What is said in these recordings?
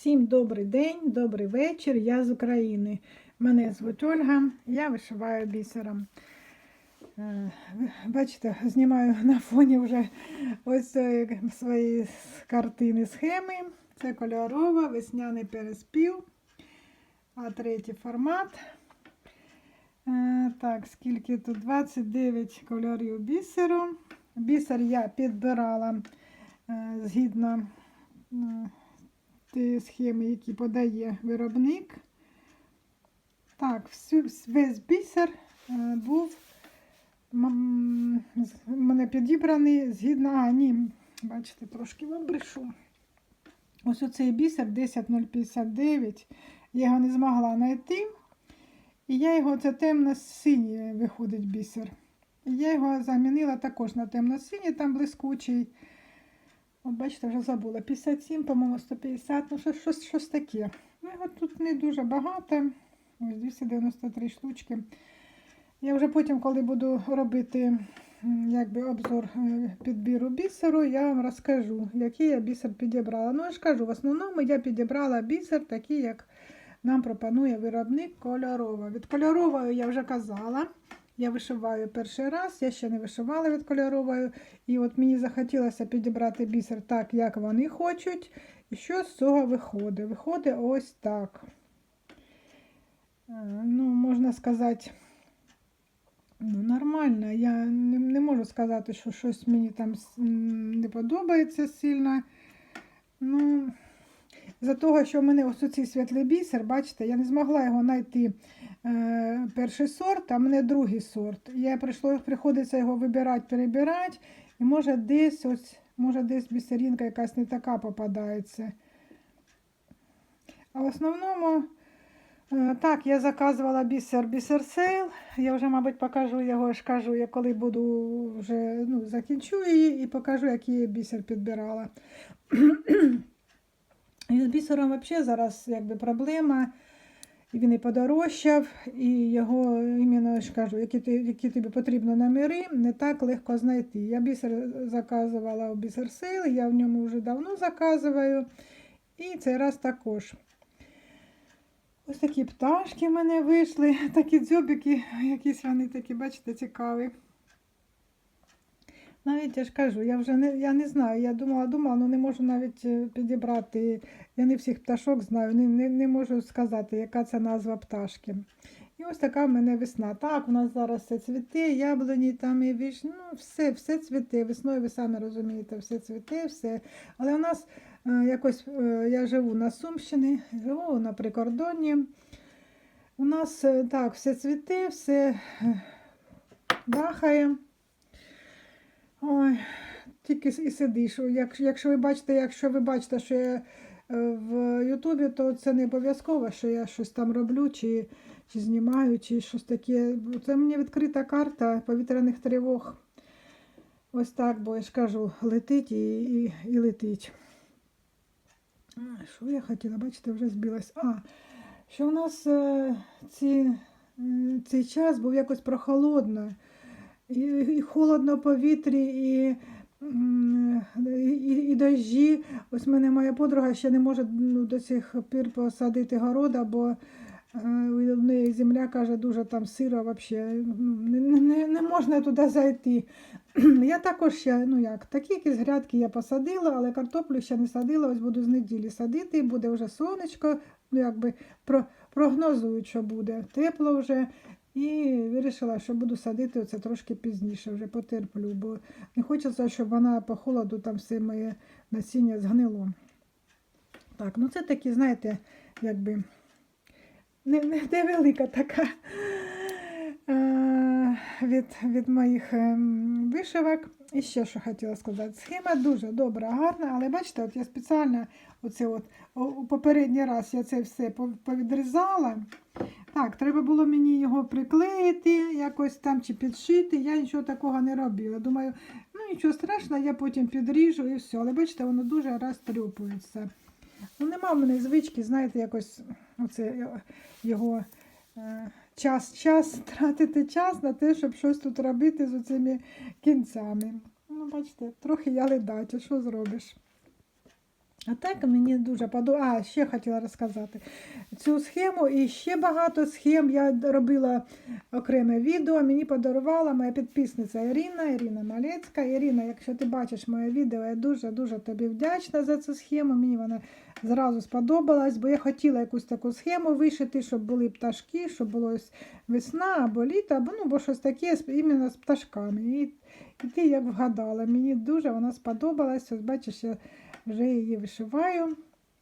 Всім добрий день, добрий вечір. Я з України. Мене звуть Ольга, я вишиваю бісером. Е, Бачите, знімаю на фоні вже ось е, свої картини схеми. Це кольорова, весняний переспів, а третій формат. Е, Так, скільки тут? 29 кольорів бісеру. Бісер я підбирала згідно ті схеми, які подає виробник. Так, весь бісер е, був мене підібраний згідно. А, ні, бачите, трошки вам брешу. Ось оцей бісер 10059. Я його не змогла знайти. І я його, це темно-синій виходить бісер. І я його замінила також на темно-синій, там блискучий. От бачите, вже забула. 57, по-моєму, 150, ну щось, щось, щось таке. Ну, його тут не дуже багато. Ось 293 штучки. Я вже потім, коли буду робити якби, обзор е, підбіру бісеру, я вам розкажу, який я бісер підібрала. Ну, я ж кажу, в основному я підібрала бісер, такий, як нам пропонує виробник кольорова. Від кольорової я вже казала. Я вишиваю перший раз, я ще не вишивала від кольорової. І от мені захотілося підібрати бісер так, як вони хочуть. І що з цього виходить? Виходить ось так. Е, Ну, можна сказати, ну, нормально. Я не, не можу сказати, що щось мені там не подобається сильно. Ну, за того, що в мене ось цей світлий бісер, бачите, я не змогла його знайти е, перший сорт, а мене другий сорт. Я прийшло, приходиться його вибирати, перебирати, і може десь ось, може десь бісерінка якась не така попадається. А в основному, е, так, я заказувала бісер бісер сейл. Я вже, мабуть, покажу його, ж кажу, я коли буду вже ну, закінчу її і покажу, який я бісер підбирала. І з бісером взагалі зараз якби проблема. І він і подорожчав, і його іменно ж кажу, які, ти, які тобі потрібно номери, не так легко знайти. Я бісер заказувала у бісер сейл, я в ньому вже давно заказую. І цей раз також. Ось такі пташки в мене вийшли, такі дзьобики, якісь вони такі, бачите, цікаві. Навіть я ж кажу, я вже не, я не знаю. Я думала, думала, ну не можу навіть е, підібрати. Я не всіх пташок знаю, не, не, не можу сказати, яка це назва пташки. І ось така в мене весна. Так, у нас зараз все цвіте, яблуні там і віж, ну, все, все цвіте. Весною, ви самі розумієте, все цвіте, все. Але у нас е, якось е, я живу на Сумщині, живу на прикордонні. У нас е, так, все цвіте, все е, бахає. Ой, тільки і сидиш. Як, якщо ви бачите, якщо ви бачите, що я е, в Ютубі, то це не обов'язково, що я щось там роблю, чи, чи знімаю, чи щось таке. Це мені відкрита карта повітряних тривог. Ось так, бо я ж кажу, летить і, і, і летить. Що я хотіла, бачите, вже збилась. А, що у нас е, ці, цей час був якось прохолодно. І, холодно в повітрі, і, і, і дощі. Ось в мене моя подруга ще не може ну, до сих пір посадити города, бо е, у неї земля каже, дуже там сиро, взагалі, ну, не, не, не можна туди зайти. Я також ще, ну як, такі якісь грядки я посадила, але картоплю ще не садила, ось буду з неділі садити, буде вже сонечко, ну якби про, прогнозують, що буде тепло вже. І вирішила, що буду садити оце трошки пізніше, вже потерплю, бо не хочеться, щоб вона по холоду там все моє насіння згнило. Так, ну це такі, знаєте, якби не, не, невелика така від, від моїх ем, вишивок. І ще що хотіла сказати. Схема дуже добра, гарна, але бачите, от я спеціально оце от, попередній раз я це все повідрізала. Так, треба було мені його приклеїти, якось там чи підшити. Я нічого такого не робила. Думаю, ну нічого страшного, я потім підріжу і все. Але бачите, воно дуже розтрюпується. Ну, нема в мене звички, знаєте, якось оце е, його е, час, час, тратити час на те, щоб щось тут робити з цими кінцями. Ну, бачите, трохи я ледача, що зробиш. А так мені дуже подобається. А, ще хотіла розказати цю схему і ще багато схем. Я робила окреме відео. Мені подарувала моя підписниця Ірина, Ірина Малецька. Ірина, якщо ти бачиш моє відео, я дуже-дуже тобі вдячна за цю схему. Мені вона зразу сподобалась, бо я хотіла якусь таку схему вишити, щоб були пташки, щоб було весна або літо, або, ну, бо щось таке іменно з пташками. І, і ти як вгадала, мені дуже вона сподобалась. Ось бачиш, я вже її вишиваю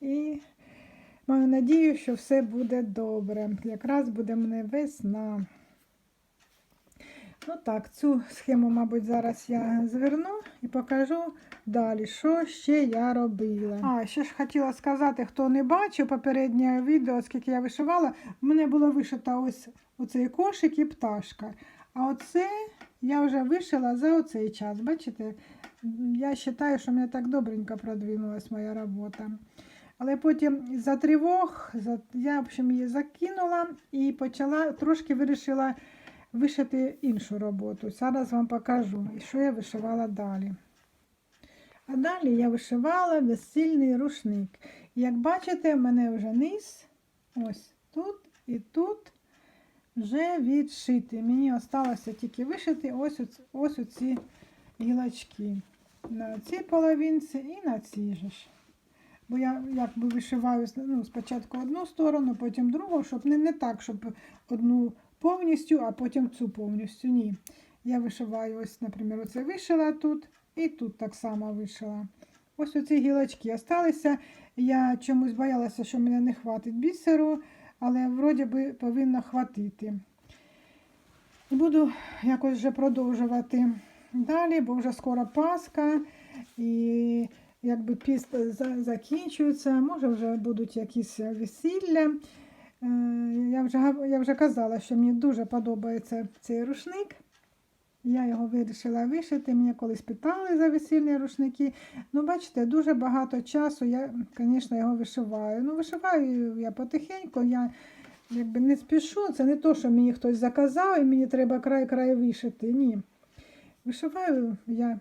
і маю надію, що все буде добре. Якраз буде мене весна. Ну так, цю схему, мабуть, зараз я зверну і покажу далі, що ще я робила. А, ще ж хотіла сказати, хто не бачив попереднє відео, скільки я вишивала, в мене було вишито ось оцей кошик і пташка. А оце я вже вишила за оцей час. Бачите? Я вважаю, що мене так добренько продвинулась моя робота. Але потім за тривог я в общем, її закинула і почала трошки вирішила вишити іншу роботу. Зараз вам покажу, що я вишивала далі. А далі я вишивала весільний рушник. Як бачите, в мене вже низ, ось тут і тут вже відшити. Мені залишилося тільки вишити ось, оц- ось оці гілочки. На цій половинці і на цій же ж. Бо я якби вишиваю ну, спочатку одну сторону, потім другу, щоб не, не так, щоб одну повністю, а потім цю повністю. Ні. Я вишиваю, ось, наприклад, оце вишила тут і тут так само вишила. Ось оці гілочки залишилися. Я чомусь боялася, що мене не хватить бісеру, але вроді би повинно хватити. Буду якось вже продовжувати далі, бо вже скоро Пасха і якби піст закінчується, може вже будуть якісь весілля. Я вже, я вже казала, що мені дуже подобається цей рушник. Я його вирішила вишити. Мене колись питали за весільні рушники. Ну, бачите, дуже багато часу я, звісно, його вишиваю. Ну, вишиваю я потихеньку, я якби не спішу. Це не то, що мені хтось заказав і мені треба край-край вишити. Ні. Вишиваю я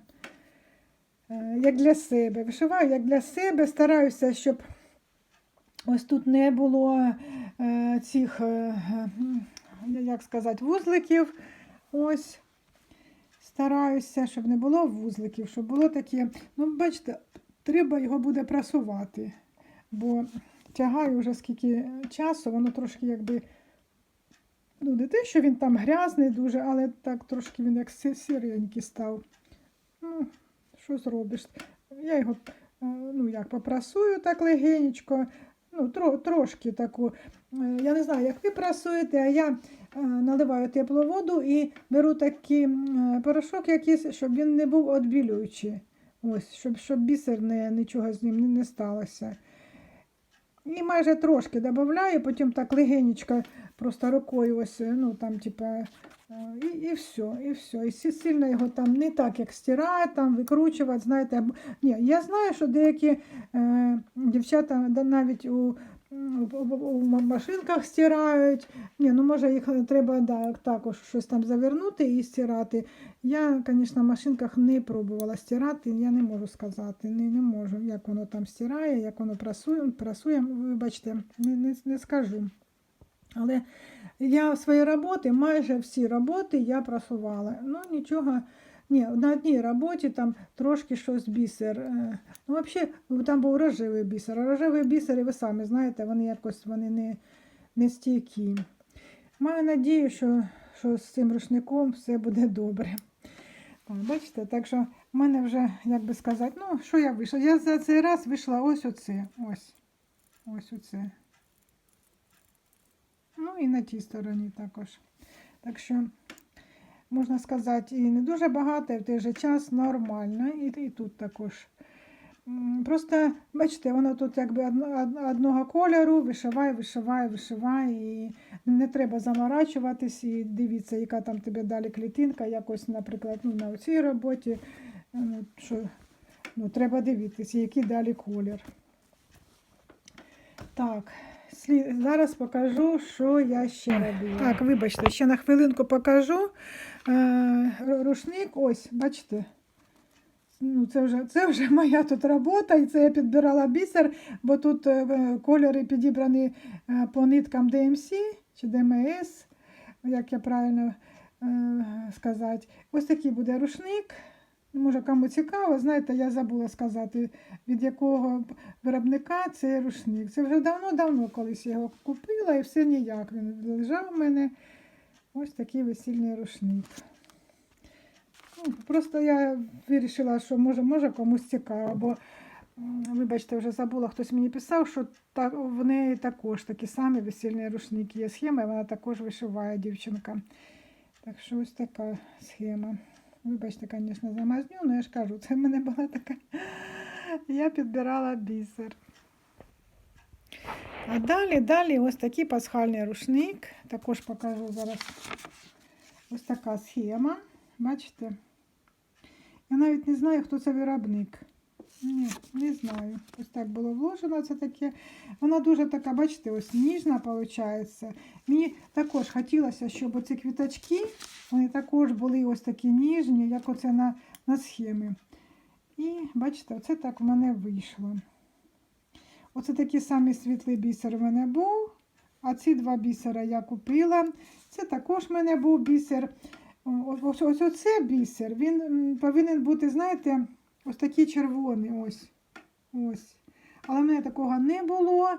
е, як для себе. Вишиваю як для себе, стараюся, щоб ось тут не було е, цих, е, е, як сказати, вузликів. Ось. Стараюся, щоб не було вузликів, щоб було таке. Ну, бачите, треба його буде прасувати, бо тягаю вже скільки часу, воно трошки якби. Ну, не те, що він там грязний дуже, але так трошки він як си- сіренький став. Ну, що зробиш? Я його е, ну, як попрасую так легенечко, ну, тро, трошки таку. е, Я не знаю, як ви прасуєте, а я е, наливаю теплу воду і беру такий е, порошок якийсь, щоб він не був відбілюючий. Ось, щоб, щоб бісер не, нічого з ним не, сталося. І майже трошки додаю, потім так легенечко просто рукою ось, ну там, типа, і, і все, і все. І сильно його там не так, як стирати, там, викручувати, знаєте. або- Ні, я знаю, що деякі е, дівчата навіть у- у машинках стирають. Ні, ну може їх треба да, також щось там завернути і стирати. Я, звісно, в машинках не пробувала стирати, я не можу сказати, не, не можу, як воно там стирає, як воно прасує, прасує вибачте, не, не, не скажу. Але я свої роботи, майже всі роботи я прасувала. Ну, нічого, ні, на одній роботі там трошки щось бісер. е, Ну, взагалі, там був рожевий бісер. А рожевий бісер, і ви самі знаєте, вони якось вони не, не стійкі. Маю надію, що, що з цим рушником все буде добре. Так, бачите, так що в мене вже, як би сказати, ну, що я вийшла? Я за цей раз вийшла ось оце. Ось. Ось оце. І на тій стороні також. Так що, можна сказати, і не дуже багато, і в той же час нормально. І, і тут також. Просто, бачите, воно тут якби одного кольору, вишивай, вишивай, вишивай. І не треба заморачуватись і дивіться, яка там тебе далі клітинка. Якось, наприклад, ну, на цій роботі. е, ну, Що, ну, треба дивитися, який далі колір. Так. Зараз покажу, що я ще робила. Так, вибачте, ще на хвилинку покажу. Е, рушник, ось, бачите, ну, це, вже, це вже моя тут робота, і це я підбирала бісер, бо тут е, кольори підібрані е, по ниткам DMC чи DMS, як я правильно сказати. Ось такий буде рушник. Може, кому цікаво, знаєте, я забула сказати, від якого виробника цей рушник. Це вже давно-давно колись я його купила і все ніяк. Він лежав у мене. Ось такий весільний рушник. Ну, Просто я вирішила, що може, може комусь цікаво, бо, вибачте, вже забула, хтось мені писав, що та, в неї також такі самі весільні рушники є схема, і вона також вишиває дівчинка. Так що ось така схема. Вибачте, звісно, за мазню, але я ж кажу, це в мене була така. Я підбирала бісер. А далі, далі ось такий пасхальний рушник. Також покажу зараз ось така схема. Бачите? Я навіть не знаю, хто це виробник. Ні, не знаю. Ось так було вложено. Це таке. Вона дуже така, бачите, ось ніжна виходить. Мені також хотілося, щоб оці квіточки, вони також були ось такі ніжні, як оце на, на схемі. І бачите, оце так в мене вийшло. Оце такий самий світлий бісер в мене був. А ці два бісера я купила. Це також в мене був бісер. Ось оце бісер, він повинен бути, знаєте, ось такий червоний. Ось. ось. Але в мене такого не було.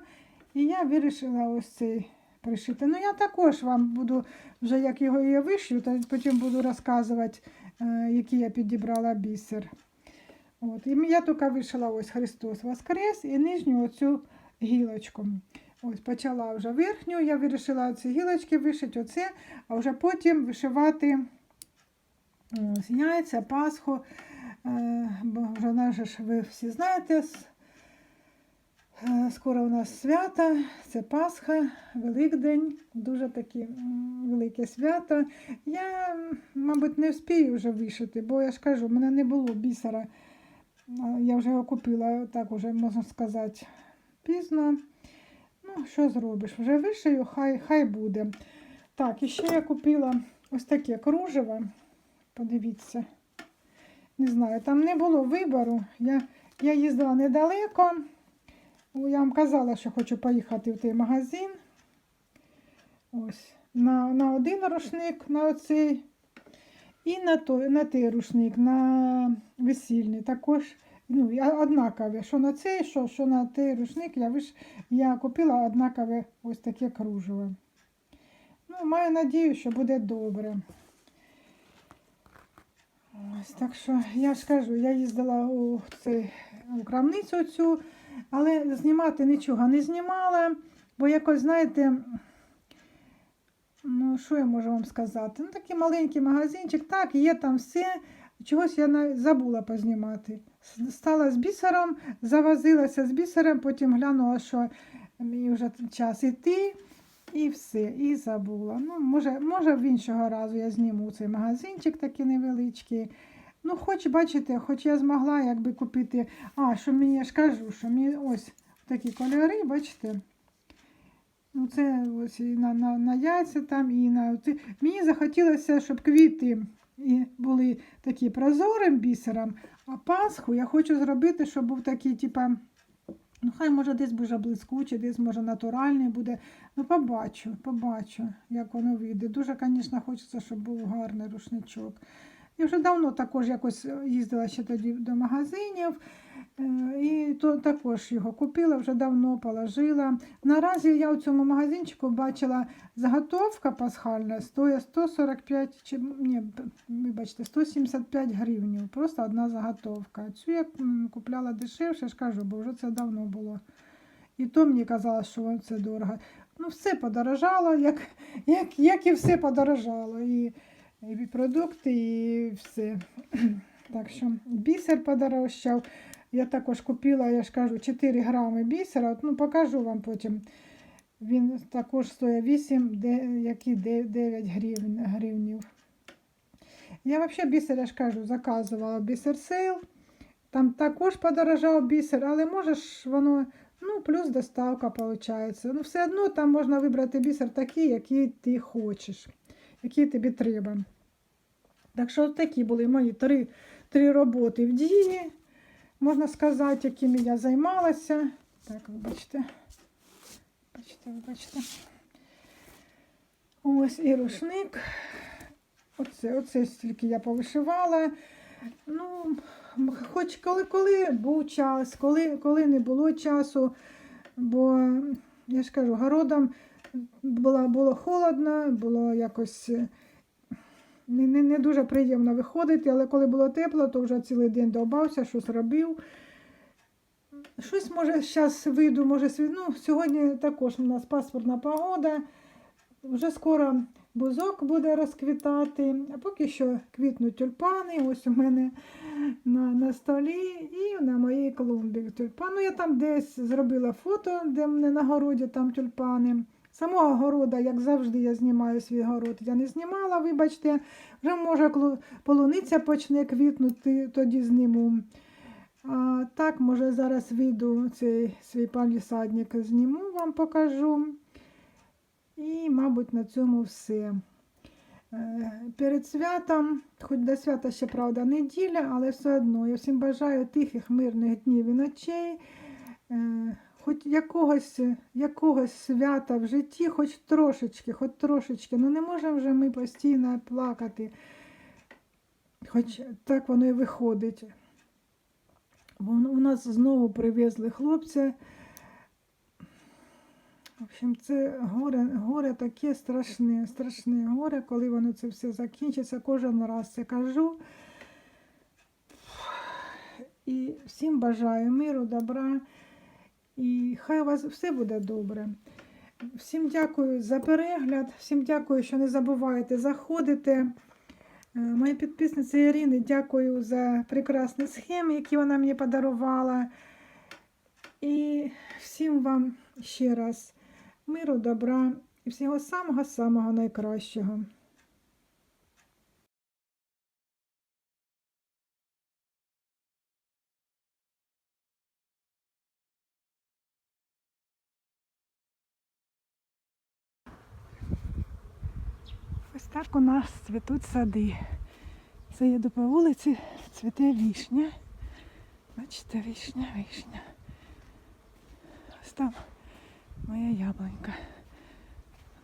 І я вирішила ось цей пришити. Ну, я також вам буду, вже як його я вишью, то потім буду розказувати, е, який я підібрала бісер. От. І я тільки вишила ось Христос Воскрес і нижню оцю гілочку. Ось почала вже верхню, я вирішила ці гілочки вишити оце, а вже потім вишивати ось, Пасху. Е, Бо вже наше ж ви всі знаєте. е, Скоро у нас свято, це Пасха, Великдень, дуже таке велике свято. Я, мабуть, не вспію вже вишити, бо я ж кажу, в мене не було бісера. Я вже його купила, так уже можна сказати, пізно. Ну, що зробиш? Вже вишию, хай, хай буде. Так, і ще я купила ось таке кружево. Подивіться. Не знаю, там не було вибору. Я, я їздила недалеко. Я вам казала, що хочу поїхати в той магазин. Ось. На, на один рушник, на оцей. І на той, на той рушник, на весільний. Також ну, і однакові. Що на цей, що, що на той рушник, я, виш... я купила однакове ось таке кружево. Ну, маю надію, що буде добре. Ось, так що я ж кажу, я їздила у, цей, у крамницю цю, але знімати нічого не знімала, бо якось, знаєте, ну що я можу вам сказати? Ну, такий маленький магазинчик, так, є там все. Чогось я забула познімати. Стала з бісером, завозилася з бісером, потім глянула, що мені вже час іти, і все, і забула. Ну, може, може, в іншого разу я зніму цей магазинчик такий невеличкий. Ну, хоч, бачите, хоч я змогла якби купити. А, що мені я ж кажу, що мені ось такі кольори, бачите. Ну, це ось і на, на, на яйця там, і на. Мені захотілося, щоб квіти і були такі прозорим бісером, а Пасху я хочу зробити, щоб був такий, типа, ну хай може десь буде блискучий, десь може натуральний буде. Ну, побачу, побачу, як воно вийде. Дуже, звісно, хочеться, щоб був гарний рушничок. Я вже давно також якось їздила ще тоді до магазинів. І то також його купила, вже давно положила. Наразі я у цьому магазинчику бачила заготовка пасхальна стоїть 145, чи ні, вибачте, 175 гривень. Просто одна заготовка. Цю я купляла дешевше, ж кажу, бо вже це давно було. І то мені казалось, що це дорого. Ну, все подорожало, як, як, як і все подорожало. І, і продукти, і все. Так що бісер подорожчав. Я також купила, я ж кажу, 4 грами бісера. Ну, покажу вам потім. Він також стоїть 8, де, які 9 гривень, гривнів. Я взагалі бісер, я ж кажу, заказувала бісер сейл. Там також подорожав бісер, але можеш воно, ну, плюс доставка виходить. Ну, все одно там можна вибрати бісер такий, який ти хочеш, який тобі треба. Так що такі були мої три, три роботи в дії, можна сказати, якими я займалася. Так, вибачте. Бачите, вибачте. Ось і рушник. Оце, оце стільки я повишивала. Ну, хоч коли, коли був час, коли, коли не було часу, бо я ж кажу, городом було, було холодно, було якось не, не, не дуже приємно виходити, але коли було тепло, то вже цілий день довбався, щось робив. Щось може зараз вийду, може ну, сьогодні також у нас пасмурна погода. Вже скоро бузок буде розквітати, а поки що квітнуть тюльпани. Ось у мене на, на столі і на моїй клумбі тюльпан. Ну, я там десь зробила фото, де мене на городі там тюльпани. Самого города, як завжди, я знімаю свій город. Я не знімала, вибачте, вже може полуниця почне квітнути, тоді зніму. А, так, може, зараз вийду цей свій палісадник зніму, вам покажу. І, мабуть, на цьому все. Е, Перед святом, хоч до свята ще правда неділя, але все одно я всім бажаю тихих, мирних днів і ночей, е, хоч якогось, якогось свята в житті, хоч трошечки, хоч трошечки. Ну не можемо вже ми постійно плакати. Хоч так воно і виходить. Бо у нас знову привезли хлопця. В общем, це горе, горе таке страшне, страшне горе, коли воно це все закінчиться. Кожен раз це кажу. І всім бажаю миру, добра. І хай у вас все буде добре. Всім дякую за перегляд, всім дякую, що не забуваєте заходити. Е, Моїй підписниці Ірини дякую за прекрасні схеми, які вона мені подарувала. І всім вам ще раз миру, добра і всього самого-самого найкращого. Так у нас цвітуть сади. Це їду по вулиці, цвіте вішня. Бачите, вішня, вішня. Ось там моя яблунька.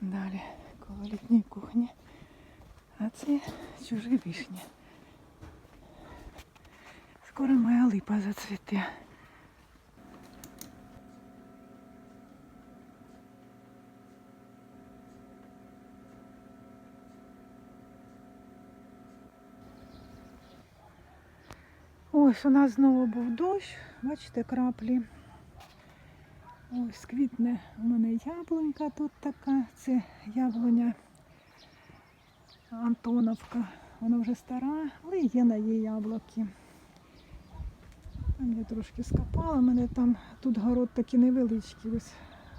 Далі коло літньої кухні. А це чужі вішні. Скоро моя липа зацвіте. Ось у нас знову був дощ, бачите, краплі. Ось квітне у мене яблунька тут така. Це яблуня Антоновка. Вона вже стара, але є на її яблуки. Там я трошки скопала, у мене там тут город такий невеличкий. Ось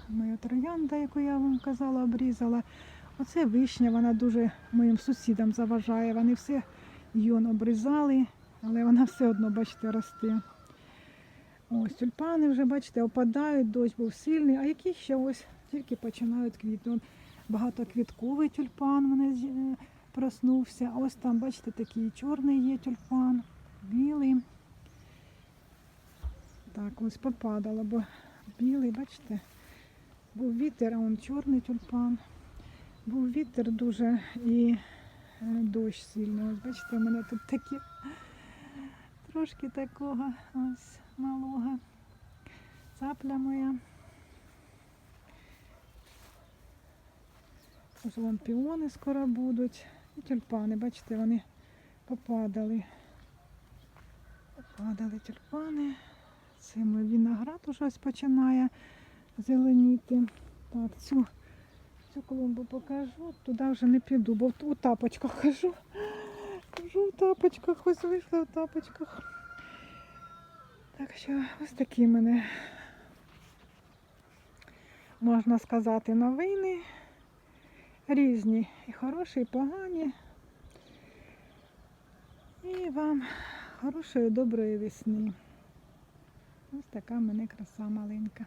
моя троянда, яку я вам казала, обрізала. Оце вишня, вона дуже моїм сусідам заважає. Вони все йон обрізали, але вона все одно, бачите, росте. Ось тюльпани вже, бачите, опадають, дощ був сильний, а які ще ось тільки починають квітнути. Багатоквітковий тюльпан мене е, проснувся. Ось там, бачите, такий чорний є тюльпан, білий. Так, ось попадало, бо білий, бачите, був вітер, а он чорний тюльпан. Був вітер дуже і е, дощ сильний. Ось бачите, у мене тут такі трошки такого ось малого. Цапля моя. Ось вон піони скоро будуть. І тюльпани, бачите, вони попадали. Попадали тюльпани. Це мій виноград уже ось починає зеленіти. Так, цю, цю клумбу покажу. Туди вже не піду, бо у тапочках хожу. Хожу в тапочках, ось вийшла в тапочках. Так що ось такі мене, можна сказати, новини. Різні і хороші, і погані. І вам хорошої, доброї весни. Ось така в мене краса маленька.